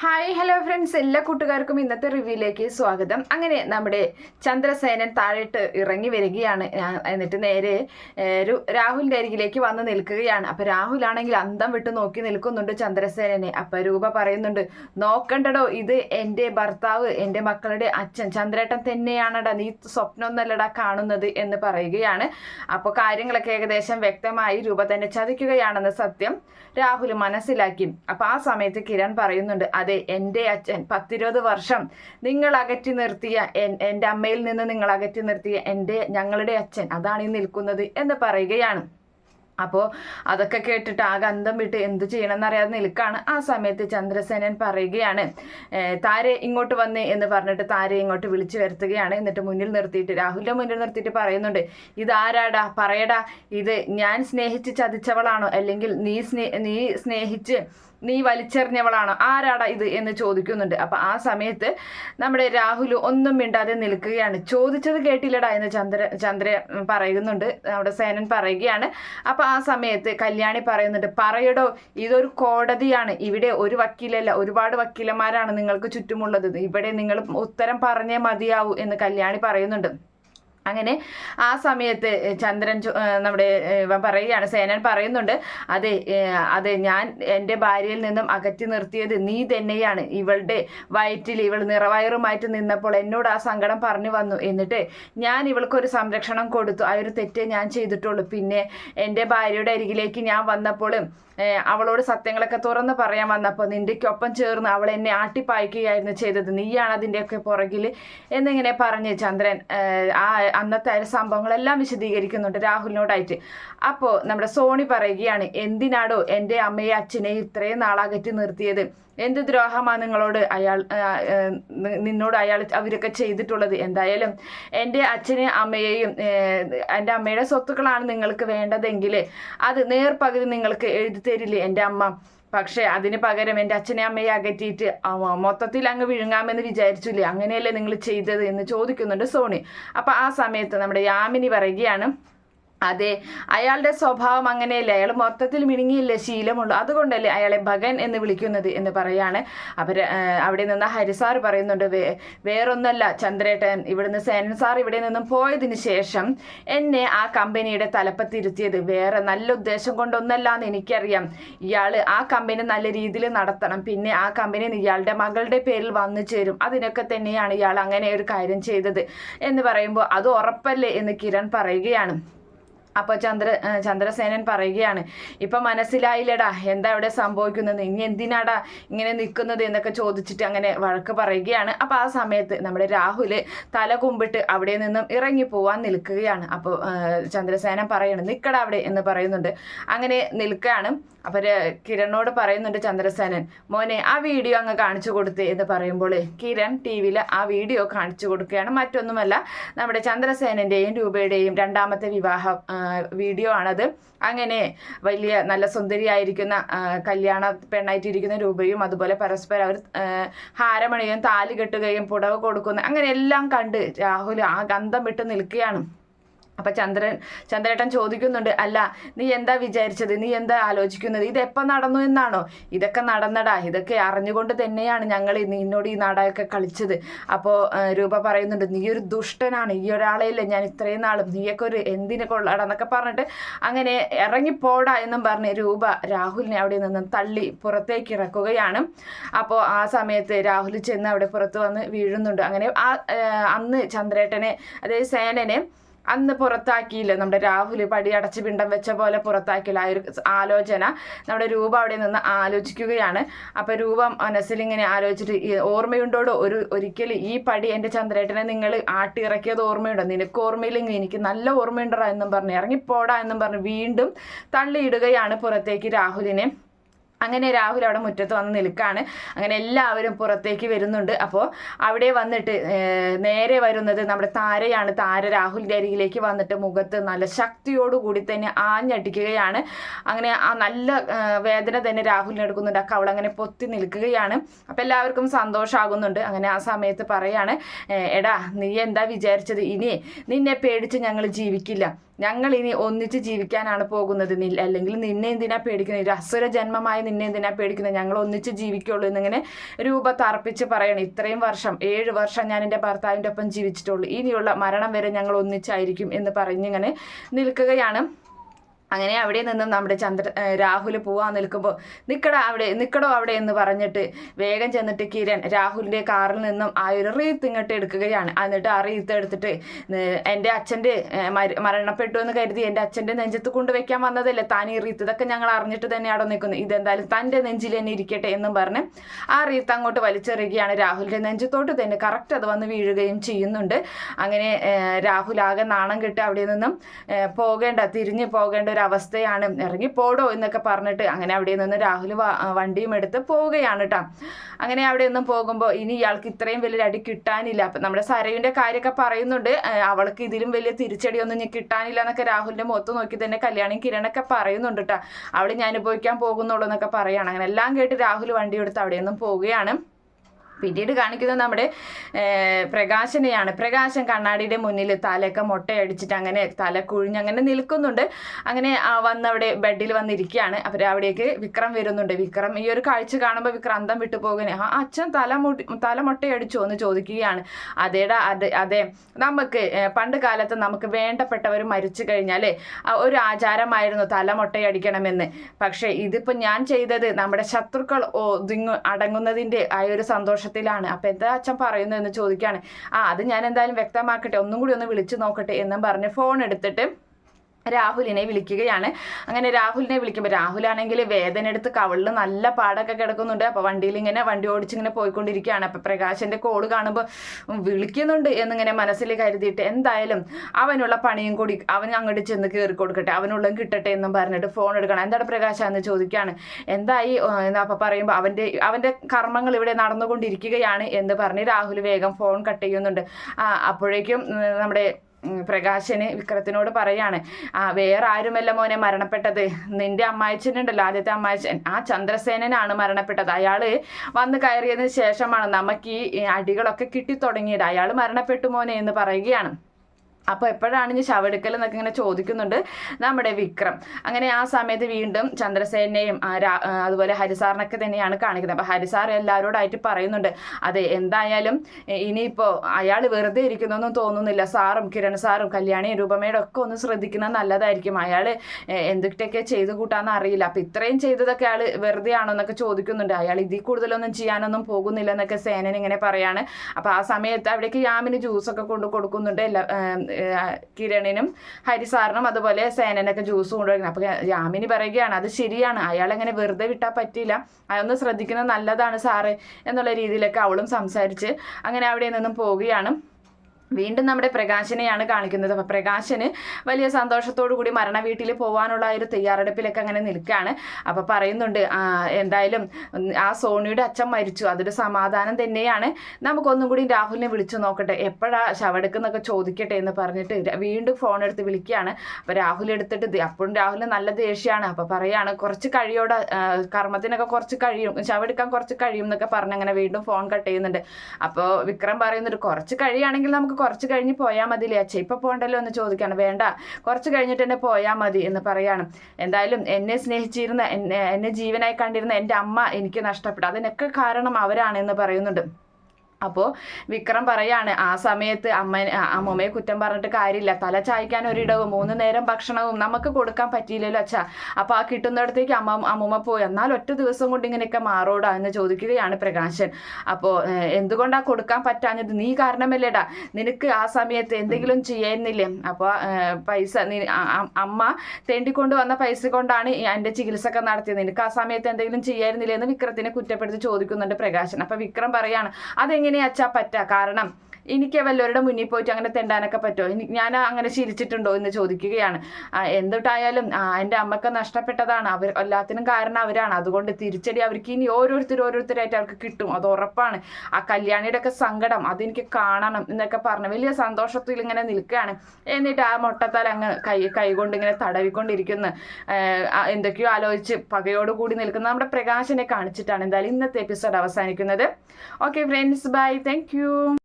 Hi hello friends എല്ലാ കൂട്ടുകാർക്കും ഇന്നത്തെ റിവ്യൂയിലേക്ക് സ്വാഗതം. അങ്ങനെ നമ്മുടെ ചന്ദ്രസേനൻ താഴേട്ട് ഇറങ്ങി വരികയാണ്. എന്നിട്ട് നേരെ ഒരു രാഹുലിന്റെ അരികിലേക്ക് വന്ന് നിൽക്കുകയാണ്. അപ്പം രാഹുലാണെങ്കിൽ അന്തം വിട്ട് നോക്കി നിൽക്കുന്നുണ്ട് ചന്ദ്രസേനനെ. അപ്പം രൂപ പറയുന്നുണ്ട് നോക്കണ്ടടോ ഇത് എന്റെ ഭർത്താവ് എന്റെ മക്കളുടെ അച്ഛൻ. ചന്ദ്രേട്ടൻ തന്നെയാണടാ നീ സ്വപ്നമൊന്നല്ലടാ കാണുന്നത് എന്ന് പറയുകയാണ്. അപ്പോൾ കാര്യങ്ങളൊക്കെ ഏകദേശം വ്യക്തമായി രൂപ തന്നെ ചതിക്കുകയാണെന്ന് സത്യം രാഹുൽ മനസ്സിലാക്കി. അപ്പോൾ ആ സമയത്ത് കിരൺ പറയുന്നുണ്ട് അതെ എന്റെ അച്ഛൻ പത്തിരുപത് വർഷം നിങ്ങൾ അകറ്റി നിർത്തിയ എന്റെ അമ്മയിൽ നിന്ന് നിങ്ങൾ അകറ്റി നിർത്തിയ എന്റെ ഞങ്ങളുടെ അച്ഛൻ അതാണ് ഈ നിൽക്കുന്നത് എന്ന് പറയുകയാണ്. അപ്പോൾ അതൊക്കെ കേട്ടിട്ട് ആ ഗന്ധം വിട്ട് എന്ത് ചെയ്യണമെന്ന് അറിയാതെ നിൽക്കാണ്. ആ സമയത്ത് ചന്ദ്രസേനൻ പറയുകയാണ് "ഏ, താരെ ഇങ്ങോട്ട് വന്നേ എന്ന് പറഞ്ഞിട്ട് താരെ ഇങ്ങോട്ട് വിളിച്ചു വരുത്തുകയാണ്. എന്നിട്ട് മുന്നിൽ നിർത്തിയിട്ട് രാഹുലിന്റെ മുന്നിൽ നിർത്തിയിട്ട് പറയുന്നുണ്ട് ഇതാരാടാ? പറയടാ ഇത് ഞാൻ സ്നേഹിച്ച് ചതിച്ചവളാണോ? അല്ലെങ്കിൽ നീ സ്നേ നീ സ്നേഹിച്ച് നീ വലിച്ചെറിഞ്ഞവളാണോ? ആരാടാ ഇത് എന്ന് ചോദിക്കുന്നുണ്ട്. അപ്പൊ ആ സമയത്ത് നമ്മുടെ രാഹുൽ ഒന്നും മിണ്ടാതെ നിൽക്കുകയാണ്. ചോദിച്ചത് കേട്ടില്ലടാ എന്ന് ചന്ദ്ര ചന്ദ്ര പറയുന്നുണ്ട്. നമ്മുടെ സേനൻ പറയുകയാണ്. അപ്പൊ ആ സമയത്ത് കല്യാണി പറയുന്നുണ്ട് പറയടോ ഇതൊരു കോടതിയാണ്. ഇവിടെ ഒരു വക്കീലല്ല. ഒരുപാട് വക്കീലന്മാരാണ് നിങ്ങൾക്ക് ചുറ്റുമുള്ളത്. ഇവിടെ നിങ്ങൾ ഉത്തരം പറഞ്ഞേ മതിയാവൂ എന്ന് കല്യാണി പറയുന്നുണ്ട്. അങ്ങനെ ആ സമയത്ത് ചന്ദ്രൻ നമ്മുടെ ഇവൻ പറയുകയാണ് സേനൻ പറയുന്നുണ്ട് അതെ അതെ ഞാൻ എന്റെ ഭാര്യയിൽ നിന്നും അകറ്റി നിർത്തിയത് നീ തന്നെയാണ്. ഇവളുടെ വയറ്റിൽ ഇവൾ നിറവയറുമായിട്ട് നിന്നപ്പോൾ എന്നോട് ആ സങ്കടം പറഞ്ഞു വന്നു. എന്നിട്ട് ഞാൻ ഇവൾക്കൊരു സംരക്ഷണം കൊടുത്തു. ആ ഒരു തെറ്റേ ഞാൻ ചെയ്തിട്ടുള്ളൂ. പിന്നെ എന്റെ ഭാര്യയുടെ അരികിലേക്ക് ഞാൻ വന്നപ്പോഴും അവളോട് സത്യങ്ങളൊക്കെ തുറന്ന് പറയാൻ വന്നപ്പോൾ നിന്റെക്കൊപ്പം ചേർന്ന് അവൾ എന്നെ ആട്ടിപ്പായിക്കുകയായിരുന്നു ചെയ്തത്. നീയാണ് അതിന്റെയൊക്കെ പുറകിൽ എന്നിങ്ങനെ പറഞ്ഞ് ചന്ദ്രൻ ആ അന്നത്തെ ആ സംഭവങ്ങളെല്ലാം വിശദീകരിക്കുന്നുണ്ട് രാഹുലിനോടായിട്ട്. അപ്പോൾ നമ്മുടെ സോണി പറയുകയാണ് എന്തിനാടോ എന്റെ അമ്മയെ അച്ഛനെ ഇത്രയും നാളകറ്റി നിർത്തിയത്? എന്ത് ദ്രോഹമാണ് നിങ്ങളോട് അയാൾ നിന്നോട് അയാൾ അവരൊക്കെ ചെയ്തിട്ടുള്ളത്? എന്തായാലും എന്റെ അച്ഛനെയും അമ്മയെയും എന്റെ അമ്മയുടെ സ്വത്തുക്കളാണ് നിങ്ങൾക്ക് വേണ്ടതെങ്കിൽ അത് നേർപകുതി നിങ്ങൾക്ക് എഴുതി തരില്ലേ എന്റെ അമ്മ? പക്ഷേ അതിന് പകരം എന്റെ അച്ഛനെ അമ്മയെ അകറ്റിയിട്ട് മൊത്തത്തിൽ അങ്ങ് വിഴുങ്ങാമെന്ന് വിചാരിച്ചില്ലേ? അങ്ങനെയല്ലേ നിങ്ങൾ ചെയ്തത് എന്ന് ചോദിക്കുന്നുണ്ട് സോണി. അപ്പോൾ ആ സമയത്ത് നമ്മുടെ യാമിനി പറയുകയാണ് അതെ അയാളുടെ സ്വഭാവം അങ്ങനെയല്ലേ? അയാൾ മൊത്തത്തിൽ മിനുങ്ങിയില്ല? ശീലമുള്ളൂ. അതുകൊണ്ടല്ലേ അയാളെ ഭഗൻ എന്ന് വിളിക്കുന്നത് എന്ന് പറയാണ്. അവർ അവിടെ നിന്ന് ഹരിസാർ പറയുന്നുണ്ട് വേ- വേറൊന്നല്ല ചന്ദ്രേട്ടൻ. ഇവിടുന്ന് സേനൻ സാർ ഇവിടെ നിന്നും പോയതിന് ശേഷം എന്നെ ആ കമ്പനിയുടെ തലപ്പത്തിരുത്തിയത്. വേറെ നല്ല ഉദ്ദേശം കൊണ്ടൊന്നല്ല എന്ന് എനിക്കറിയാം. ഇയാൾ ആ കമ്പനി നല്ല രീതിയിൽ നടത്തണം. പിന്നെ ആ കമ്പനി ഇയാളുടെ മകളുടെ പേരിൽ വന്നു ചേരും. അതിനൊക്കെ തന്നെയാണ് ഇയാൾ അങ്ങനെ ഒരു കാര്യം ചെയ്തത് എന്ന് പറയുമ്പോൾ അത് ഉറപ്പല്ലേ എന്ന് കിരൺ പറയുകയാണ്. അപ്പോൾ ചന്ദ്ര ചന്ദ്രസേനൻ പറയുകയാണ് ഇപ്പൊ മനസ്സിലായില്ലടാ എന്താ ഇവിടെ സംഭവിക്കുന്നത്? ഇനി എന്തിനാടാ ഇങ്ങനെ നിൽക്കുന്നത്? എന്നൊക്കെ ചോദിച്ചിട്ട് അങ്ങനെ വഴക്ക് പറയുകയാണ്. അപ്പൊ ആ സമയത്ത് നമ്മുടെ രാഹുൽ തല കുമ്പിട്ട് അവിടെ നിന്നും ഇറങ്ങി പോവാൻ നിൽക്കുകയാണ്. അപ്പോൾ ചന്ദ്രസേനൻ പറയാണ് നിൽക്കടാ അവിടെ എന്ന് പറയുന്നുണ്ട്. അങ്ങനെ നിൽക്കുകയാണ്. അപ്പൊ കിരണോട് പറയുന്നുണ്ട് ചന്ദ്രസേനൻ മോനെ ആ വീഡിയോ അങ്ങ് കാണിച്ചു കൊടുത്ത് എന്ന് പറയുമ്പോൾ കിരൺ ടി വിയിൽ ആ വീഡിയോ കാണിച്ചു കൊടുക്കുകയാണ്. മറ്റൊന്നുമല്ല നമ്മുടെ ചന്ദ്രസേനന്റെയും രൂപയുടെയും രണ്ടാമത്തെ വിവാഹ വീഡിയോ ആണത്. അങ്ങനെ വലിയ നല്ല സുന്ദരിയായിരിക്കുന്ന കല്യാണ പെണ്ണായിട്ടിരിക്കുന്ന രൂപയും അതുപോലെ പരസ്പരം അവർ ഹാരമണിയും താലി കെട്ടുകയും പുടവ് കൊടുക്കുന്ന അങ്ങനെ എല്ലാം കണ്ട് രാഹുൽ ആ ഗന്ധം വിട്ട് നിൽക്കുകയാണ്. അപ്പൊ ചന്ദ്രൻ ചന്ദ്രേട്ടൻ ചോദിക്കുന്നുണ്ട് അല്ല നീ എന്താ വിചാരിച്ചത്? നീ എന്താ ആലോചിക്കുന്നത്? ഇത് എപ്പോൾ നടന്നു എന്നാണോ? ഇതൊക്കെ നടന്നടാ. ഇതൊക്കെ അറിഞ്ഞുകൊണ്ട് തന്നെയാണ് ഞങ്ങൾ നിന്നോട് ഈ നാടകമൊക്കെ കളിച്ചത്. അപ്പോൾ രൂപ പറയുന്നുണ്ട് നീ ഒരു ദുഷ്ടനാണ്. ഈ ഒരാളെയല്ലേ ഞാൻ ഇത്രയും നാളും നീയൊക്കെ ഒരു എന്തിനെ കൊള്ളാടാ എന്നൊക്കെ പറഞ്ഞിട്ട് അങ്ങനെ ഇറങ്ങിപ്പോടാ എന്നും പറഞ്ഞ് രൂപ രാഹുലിനെ അവിടെ നിന്നും തള്ളി പുറത്തേക്ക് ഇറക്കുകയാണ്. അപ്പോൾ ആ സമയത്ത് രാഹുൽ ചെന്ന് അവിടെ പുറത്ത് വന്ന് വീഴുന്നുണ്ട്. അങ്ങനെ ആ, അന്ന് ചന്ദ്രേട്ടനെ അതായത് സേനനെ അന്ന് പുറത്താക്കിയില്ല. നമ്മുടെ രാഹുൽ പടി അടച്ച് പിണ്ടം വെച്ച പോലെ പുറത്താക്കിയില്ല. ആ ഒരു ആലോചന നമ്മുടെ രൂപ അവിടെ നിന്ന് ആലോചിക്കുകയാണ്. അപ്പൊ രൂപ മനസ്സിലിങ്ങനെ ആലോചിച്ചിട്ട് ഓർമ്മയുണ്ടോട്? ഒരു ഒരിക്കലും ഈ പടി എന്റെ ചന്ദ്രേട്ടനെ നിങ്ങൾ ആട്ടിയിറക്കിയത് ഓർമ്മയുണ്ടോ? നിനക്ക് ഓർമ്മയില്ലെങ്കിൽ എനിക്ക് നല്ല ഓർമ്മയുണ്ടോ എന്നും പറഞ്ഞ് ഇറങ്ങിപ്പോടാ എന്നും പറഞ്ഞ് വീണ്ടും തള്ളിയിടുകയാണ് പുറത്തേക്ക് രാഹുലിനെ. അങ്ങനെ രാഹുൽ അവിടെ മുറ്റത്ത് വന്ന് നിൽക്കുകയാണ് അങ്ങനെ എല്ലാവരും പുറത്തേക്ക് വരുന്നുണ്ട്. അപ്പോൾ അവിടെ വന്നിട്ട് നേരെ വരുന്നത് നമ്മുടെ താരയാണ്. താര രാഹുലിന്റെ അരികിലേക്ക് വന്നിട്ട് മുഖത്ത് നല്ല ശക്തിയോടുകൂടി തന്നെ ആഞ്ഞടിക്കുകയാണ്. അങ്ങനെ ആ നല്ല വേദന തന്നെ രാഹുലിന് എടുക്കുന്നുണ്ട്. ആ കവളങ്ങനെ പൊത്തി നിൽക്കുകയാണ്. അപ്പോൾ എല്ലാവർക്കും സന്തോഷമാകുന്നുണ്ട് അങ്ങനെ ആ സമയത്ത് പറയാണ് എടാ നീ എന്താ വിചാരിച്ചത്? ഇനി നിന്നെ പേടിച്ച് ഞങ്ങൾ ജീവിക്കില്ല. ഞങ്ങൾ ഇനി ഒന്നിച്ച് ജീവിക്കാനാണ് പോകുന്നത്. അല്ലെങ്കിൽ നിന്നെ എന്തിനാ പേടിക്കുന്നത്? ഒരു അസുര ജന്മമായി നിന്നെ എന്തിനാ പേടിക്കുന്നത്? ഞങ്ങൾ ഒന്നിച്ച് ജീവിക്കുള്ളൂ എന്നിങ്ങനെ രൂപ തർപ്പിച്ച് പറയണം. ഇത്രയും വർഷം ഏഴ് വർഷം ഞാൻ എന്റെ ഭർത്താവിന്റെ ഒപ്പം ജീവിച്ചിട്ടുള്ളൂ. ഇനിയുള്ള മരണം വരെ ഞങ്ങൾ ഒന്നിച്ചായിരിക്കും എന്ന് പറഞ്ഞിങ്ങനെ നിൽക്കുകയാണ്. അങ്ങനെ അവിടെ നിന്നും നമ്മുടെ ചന്ദ്ര രാഹുൽ പോവാൻ നിൽക്കുമ്പോൾ നിൽക്കട അവിടെ നിൽക്കടോ അവിടെ എന്ന് പറഞ്ഞിട്ട് വേഗം ചെന്നിട്ട് കിരൺ രാഹുലിന്റെ കാറിൽ നിന്നും ആ ഒരു റീത്ത് ഇങ്ങോട്ട് എടുക്കുകയാണ്. എന്നിട്ട് ആ റീത്ത് എടുത്തിട്ട് എന്റെ അച്ഛന്റെ മരണപ്പെട്ടു എന്ന് കരുതി എന്റെ അച്ഛന്റെ നെഞ്ചത്ത് കൊണ്ടുവയ്ക്കാൻ വന്നതല്ലേ താൻ ഈ റീത്ത് ഇതൊക്കെ ഞങ്ങൾ അറിഞ്ഞിട്ട് തന്നെ അവിടെ നിൽക്കുന്നു ഇതെന്തായാലും തന്റെ നെഞ്ചിൽ തന്നെ ഇരിക്കട്ടെ എന്നും പറഞ്ഞ് ആ റീത്ത് അങ്ങോട്ട് വലിച്ചെറിയുകയാണ് രാഹുലിന്റെ നെഞ്ചത്തോട്ട് തന്നെ. കറക്റ്റ് അത് വന്ന് വീഴുകയും ചെയ്യുന്നുണ്ട്. അങ്ങനെ രാഹുൽ ആകെ നാണം കെട്ട് അവിടെ നിന്നും പോകേണ്ട തിരിഞ്ഞ് പോകേണ്ട ഒരു അവസ്ഥയാണ്. ഇറങ്ങി പോടോ എന്നൊക്കെ പറഞ്ഞിട്ട് അങ്ങനെ അവിടെ നിന്ന് രാഹുൽ വണ്ടിയും എടുത്ത് പോവുകയാണ് കേട്ടോ അങ്ങനെ അവിടെ നിന്നും പോകുമ്പോൾ ഇനി ഇയാൾക്ക് ഇത്രയും വലിയ അടി കിട്ടാനില്ല. അപ്പം നമ്മുടെ സരയുടെ കാര്യമൊക്കെ പറയുന്നുണ്ട്. അവൾക്ക് ഇതിലും വലിയ തിരിച്ചടിയൊന്നും ഇനി കിട്ടാനില്ല എന്നൊക്കെ രാഹുലിന്റെ മുഖത്ത് നോക്കി തന്നെ കല്യാണി കിരണൊക്കെ പറയുന്നുണ്ട് കേട്ടോ അവൾ ഞാൻ അനുഭവിക്കാൻ പോകുന്നുള്ളൂ എന്നൊക്കെ പറയുകയാണ് അങ്ങനെ എല്ലാം കേട്ട് രാഹുൽ വണ്ടി എടുത്ത് അവിടെ നിന്നും പോവുകയാണ്. പിന്നീട് കാണിക്കുന്നത് നമ്മുടെ പ്രകാശനെയാണ്. പ്രകാശൻ കണ്ണാടിയുടെ മുന്നിൽ തലയൊക്കെ മുട്ടയടിച്ചിട്ട് അങ്ങനെ തല കുഴിഞ്ഞ് അങ്ങനെ നിൽക്കുന്നുണ്ട്. അങ്ങനെ വന്നവിടെ ബെഡിൽ വന്നിരിക്കുകയാണ്. അവർ അവിടേക്ക് വിക്രം വരുന്നുണ്ട്. വിക്രം ഈ ഒരു കാഴ്ച കാണുമ്പോൾ വിക്രം അന്തം വിട്ടു പോകുന്നത് ആ അച്ഛൻ തല മുട്ടി തല മുട്ടയടിച്ചോ എന്ന് ചോദിക്കുകയാണ്. അതേടാ അതെ അതെ നമുക്ക് പണ്ട് കാലത്ത് നമുക്ക് വേണ്ടപ്പെട്ടവർ മരിച്ചു കഴിഞ്ഞാൽ ഒരു ആചാരമായിരുന്നു തല മുട്ടയടിക്കണമെന്ന്. പക്ഷേ ഇതിപ്പോൾ ഞാൻ ചെയ്തത് നമ്മുടെ ശത്രുക്കൾ ഒതുങ്ങു അടങ്ങുന്നതിന്റെ ആ ഒരു സന്തോഷത്തിലാണ് അപ്പൊ എന്താ അച്ഛൻ പറയുന്നതെന്ന് ചോദിക്കുകയാണ്. ആ അത് ഞാൻ എന്തായാലും വ്യക്തമാക്കട്ടെ. ഒന്നും കൂടി ഒന്ന് വിളിച്ചു നോക്കട്ടെ എന്നും പറഞ്ഞ് ഫോൺ എടുത്തിട്ട് രാഹുലിനെ വിളിക്കുകയാണ്. അങ്ങനെ രാഹുലിനെ വിളിക്കുമ്പോൾ രാഹുലാണെങ്കിൽ വേദന എടുത്ത് കവളിൽ നല്ല പാടൊക്കെ കിടക്കുന്നുണ്ട്. അപ്പോൾ വണ്ടിയിൽ ഇങ്ങനെ വണ്ടി ഓടിച്ചിങ്ങനെ പോയിക്കൊണ്ടിരിക്കുകയാണ്. അപ്പോൾ പ്രകാശന്റെ കോൾ കാണുമ്പോൾ വിളിക്കുന്നുണ്ട് എന്നിങ്ങനെ മനസ്സിൽ കരുതിയിട്ട് എന്തായാലും അവനുള്ള പണിയും കൂടി അവൻ അങ്ങോട്ട് ചെന്ന് കയറി കൊടുക്കട്ടെ. അവനുള്ളതും കിട്ടട്ടെ എന്നും പറഞ്ഞിട്ട് ഫോൺ എടുക്കണം. എന്താണ് പ്രകാശ എന്ന് ചോദിക്കുകയാണ്. എന്തായി? അപ്പോൾ പറയുമ്പോൾ അവന്റെ അവന്റെ കർമ്മങ്ങൾ ഇവിടെ നടന്നുകൊണ്ടിരിക്കുകയാണ് എന്ന് പറഞ്ഞ് രാഹുൽ വേഗം ഫോൺ കട്ട് ചെയ്യുന്നുണ്ട്. അപ്പോഴേക്കും നമ്മുടെ പ്രകാശന് വിക്രത്തിനോട് പറയാണ് ആ വേറെ ആരുമല്ല മോനെ മരണപ്പെട്ടത്? നിന്റെ അമ്മായച്ചനുണ്ടല്ലോ ആദ്യത്തെ അമ്മായച്ചൻ ആ ചന്ദ്രസേനനാണ് മരണപ്പെട്ടത്. അയാൾ വന്ന് കയറിയതിന് ശേഷമാണ് നമുക്ക് ഈ അടികളൊക്കെ കിട്ടി തുടങ്ങിയത് അയാൾ മരണപ്പെട്ടു മോനെ എന്ന് പറയുകയാണ്. അപ്പോൾ എപ്പോഴാണ് ഇനി ശവെടുക്കൽ എന്നൊക്കെ ഇങ്ങനെ ചോദിക്കുന്നുണ്ട് നമ്മുടെ വിക്രം. അങ്ങനെ ആ സമയത്ത് വീണ്ടും ചന്ദ്രസേനയും അതുപോലെ ഹരിസാറിനൊക്കെ തന്നെയാണ് കാണിക്കുന്നത്. അപ്പോൾ ഹരിസാർ എല്ലാവരോടായിട്ട് പറയുന്നുണ്ട് അതെ എന്തായാലും ഇനിയിപ്പോ അയാൾ വെറുതെ ഇരിക്കുന്നൊന്നും തോന്നുന്നില്ല. സാറും കിരൺ സാറും കല്യാണി രൂപമയുടെ ഒക്കെ ഒന്ന് ശ്രദ്ധിക്കുന്നത് നല്ലതായിരിക്കും. അയാൾ എന്തൊക്കെയൊക്കെ ചെയ്തു കൂട്ടാന്ന് അറിയില്ല. അപ്പം ഇത്രയും ചെയ്തതൊക്കെ അയാൾ വെറുതെ ആണോ എന്നൊക്കെ ചോദിക്കുന്നുണ്ട്. അയാൾ ഇതിൽ കൂടുതലൊന്നും ചെയ്യാനൊന്നും പോകുന്നില്ല എന്നൊക്കെ സേനൻ ഇങ്ങനെ പറയാണ്. അപ്പോൾ ആ സമയത്ത് അവിടേക്ക് യാമിന് ജ്യൂസൊക്കെ കൊണ്ട് കൊടുക്കുന്നുണ്ട്. എല്ലാ കിരണിനും ഹരിസാറിനും അതുപോലെ സേനനൊക്കെ ജ്യൂസ് കൊണ്ടുവരുന്നത്. അപ്പോൾ യാമിനി പറയുകയാണ് അത് ശരിയാണ്. അയാൾ അങ്ങനെ വെറുതെ വിട്ടാൽ പറ്റില്ല. അതൊന്ന് ശ്രദ്ധിക്കുന്നത് നല്ലതാണ് സാറ് എന്നുള്ള രീതിയിലൊക്കെ അവളും സംസാരിച്ച് അങ്ങനെ അവിടെ നിന്നും പോവുകയാണ്. വീണ്ടും നമ്മുടെ പ്രകാശനെയാണ് കാണിക്കുന്നത്. അപ്പോൾ പ്രകാശന് വലിയ സന്തോഷത്തോടു കൂടി മരണ വീട്ടിൽ പോകാനുള്ള ഒരു തയ്യാറെടുപ്പിലൊക്കെ അങ്ങനെ നിൽക്കുകയാണ്. അപ്പോൾ പറയുന്നുണ്ട് "ആ, എന്തായാലും ആ സോണിയുടെ അച്ഛൻ മരിച്ചു. അതൊരു സമാധാനം തന്നെയാണ്. നമുക്കൊന്നും കൂടി രാഹുലിനെ വിളിച്ചു നോക്കട്ടെ. എപ്പോഴാ ശവെടുക്കുന്നൊക്കെ ചോദിക്കട്ടെ എന്ന് പറഞ്ഞിട്ട് വീണ്ടും ഫോൺ എടുത്ത് വിളിക്കുകയാണ്. അപ്പോൾ രാഹുൽ എടുത്തിട്ട് അപ്പോഴും രാഹുലിന് നല്ല ദേഷ്യമാണ്. അപ്പോൾ പറയാണ് കുറച്ച് കഴിയോടെ കർമ്മത്തിനൊക്കെ കുറച്ച് കഴിയും. ശവെടുക്കാൻ കുറച്ച് കഴിയും എന്നൊക്കെ പറഞ്ഞ് അങ്ങനെ വീണ്ടും ഫോൺ കട്ട് ചെയ്യുന്നുണ്ട്. അപ്പോൾ വിക്രം പറയുന്നുണ്ട് കുറച്ച് കഴിയുകയാണെങ്കിൽ നമുക്ക് കുറച്ച് കഴിഞ്ഞ് പോയാൽ മതിയില്ലേ അച്ഛ. ഇപ്പം പോകണ്ടല്ലോ എന്ന് ചോദിക്കാണ്. വേണ്ട കുറച്ച് കഴിഞ്ഞിട്ട് തന്നെ പോയാൽ മതി എന്ന് പറയാണ്. എന്തായാലും എന്നെ സ്നേഹിച്ചിരുന്ന എന്നെ എന്നെ ജീവനായി കണ്ടിരുന്ന എന്റെ അമ്മ എനിക്ക് നഷ്ടപ്പെട്ടു. അതിനൊക്കെ കാരണം അവരാണെന്ന് പറയുന്നുണ്ട്. അപ്പോൾ വിക്രം പറയാണ് ആ സമയത്ത് അമ്മ അമ്മമ്മയെ കുറ്റം പറഞ്ഞിട്ട് കാര്യമില്ല. തല ചായ്ക്കാൻ ഒരിടവും മൂന്ന് നേരം ഭക്ഷണവും നമുക്ക് കൊടുക്കാൻ പറ്റിയില്ലല്ലോ അച്ഛാ. അപ്പോൾ ആ കിട്ടുന്നിടത്തേക്ക് അമ്മ അമ്മമ്മ പോയി. എന്നാൽ ഒറ്റ ദിവസം കൊണ്ട് ഇങ്ങനെയൊക്കെ മാറോടാ എന്ന് ചോദിക്കുകയാണ് പ്രകാശൻ. അപ്പോൾ എന്തുകൊണ്ടാ കൊടുക്കാൻ പറ്റാഞ്ഞത്? നീ കാരണമല്ലേടാ. നിനക്ക് ആ സമയത്ത് എന്തെങ്കിലും ചെയ്യുന്നില്ലേ അപ്പോൾ പൈസ അമ്മ തേണ്ടിക്കൊണ്ട് വന്ന പൈസ കൊണ്ടാണ് എന്റെ ചികിത്സ ഒക്കെ നടത്തിയത്. നിനക്ക് ആ സമയത്ത് എന്തെങ്കിലും ചെയ്യായിരുന്നില്ലേ എന്ന് വിക്രത്തിനെ കുറ്റപ്പെടുത്തി ചോദിക്കുന്നുണ്ട് പ്രകാശൻ. അപ്പോൾ വിക്രം പറയാണ് അതെങ്ങനെയാ അച്ഛാ പറ്റാ. കാരണം എനിക്ക് വല്ലവരുടെ മുന്നിൽ പോയിട്ട് അങ്ങനെ തെണ്ടാനൊക്കെ പറ്റുമോ ഞാൻ അങ്ങനെ ശീലിച്ചിട്ടുണ്ടോ എന്ന് ചോദിക്കുകയാണ്. എന്തുട്ടായാലും എന്റെ അമ്മയ്ക്ക് നഷ്ടപ്പെട്ടതാണ്. അവർ എല്ലാത്തിനും കാരണം അവരാണ്. അതുകൊണ്ട് തിരിച്ചടി അവർക്ക് ഇനി ഓരോരുത്തർ ഓരോരുത്തരായിട്ട് അവർക്ക് കിട്ടും. അത് ഉറപ്പാണ്. ആ കല്യാണിയുടെ ഒക്കെ സങ്കടം അതെനിക്ക് കാണണം എന്നൊക്കെ പറഞ്ഞു വലിയ സന്തോഷത്തിൽ ഇങ്ങനെ നിൽക്കുകയാണ്. എന്നിട്ട് ആ മുട്ടത്താൽ അങ്ങ് കൈ കൈകൊണ്ട് ഇങ്ങനെ തടവിക്കൊണ്ടിരിക്കുന്ന. എന്തൊക്കെയോ ആലോചിച്ച് പകയോട് കൂടി നിൽക്കുന്ന. നമ്മുടെ പ്രകാശനെ കാണിച്ചിട്ടാണ് എന്തായാലും ഇന്നത്തെ എപ്പിസോഡ് അവസാനിക്കുന്നത്. Okay friends bye. താങ്ക്